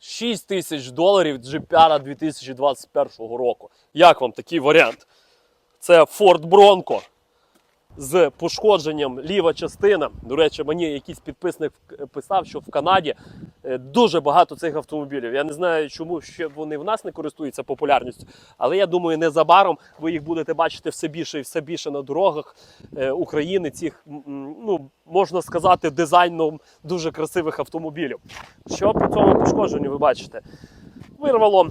6 тисяч доларів джипяра 2021 року. Як вам такий варіант? Це Ford Bronco з пошкодженням ліва частина. До речі, мені якийсь підписник писав, що в Канаді е, дуже багато цих автомобілів. Я не знаю, чому ще вони в нас не користуються популярністю, але я думаю, незабаром ви їх будете бачити все більше і все більше на дорогах е, України. Цих ну можна сказати, дизайном дуже красивих автомобілів. Що по цьому пошкодженню ви бачите? Вирвало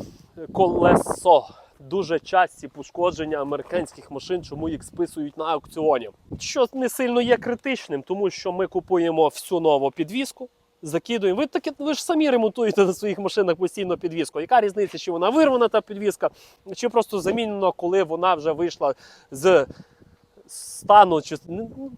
колесо. Дуже часті пошкодження американських машин, чому їх списують на аукціоні. Що не сильно є критичним, тому що ми купуємо всю нову підвіску, закидуємо. Ви таки ви ж самі ремонтуєте на своїх машинах постійно підвіску. Яка різниця, чи вона вирвана та підвіска, чи просто замінена, коли вона вже вийшла з стану, чи ну,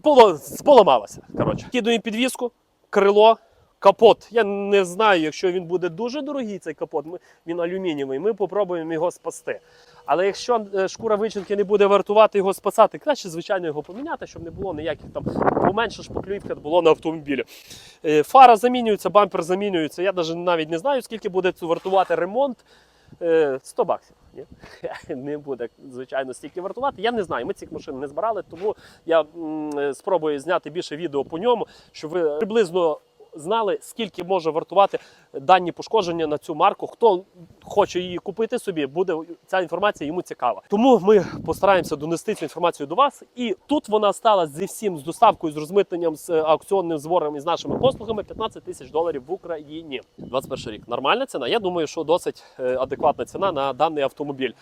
поламалася. Коротше, кидуємо підвіску, крило. Капот. Я не знаю, якщо він буде дуже дорогий, цей капот, ми, він алюмінієвий, ми попробуємо його спасти. Але якщо е, шкура вичинки не буде вартувати його спасати, краще, звичайно, його поміняти, щоб не було ніяких там поменше шпаклівка було на автомобілі. Е, Фара замінюється, бампер замінюється. Я навіть не знаю, скільки буде це вартувати ремонт. Е, 100 баксів. Ні? Не буде, звичайно, стільки вартувати. Я не знаю. Ми цих машин не збирали, тому я е, спробую зняти більше відео по ньому, щоб ви приблизно знали, скільки може вартувати дані пошкодження на цю марку. Хто хоче її купити собі, буде ця інформація йому цікава. Тому ми постараємося донести цю інформацію до вас. І тут вона стала зі всім з доставкою, з розмитненням, з аукціонним збором і з нашими послугами 15 тисяч доларів в Україні. 21 рік. Нормальна ціна. Я думаю, що досить е, адекватна ціна на даний автомобіль.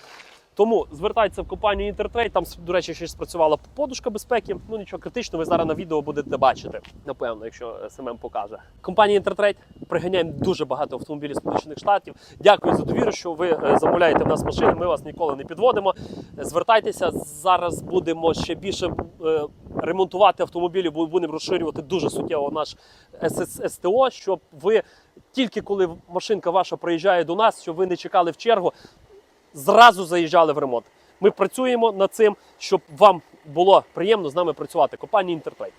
Тому звертайтеся в компанію Інтертрейд. Там, до речі, ще спрацювала подушка безпеки. Ну нічого критичного, ви зараз на відео будете бачити. Напевно, якщо СММ покаже. Компанія Інтертрейд приганяємо дуже багато автомобілів Сполучених Штатів. Дякую за довіру, що ви е, замовляєте в нас машини. Ми вас ніколи не підводимо. Звертайтеся зараз. Будемо ще більше е, ремонтувати автомобілі, будемо розширювати дуже суттєво наш СТО, щоб ви тільки коли машинка ваша приїжджає до нас, щоб ви не чекали в чергу зразу заїжджали в ремонт. Ми працюємо над цим, щоб вам було приємно з нами працювати. Компанія Інтертрейд.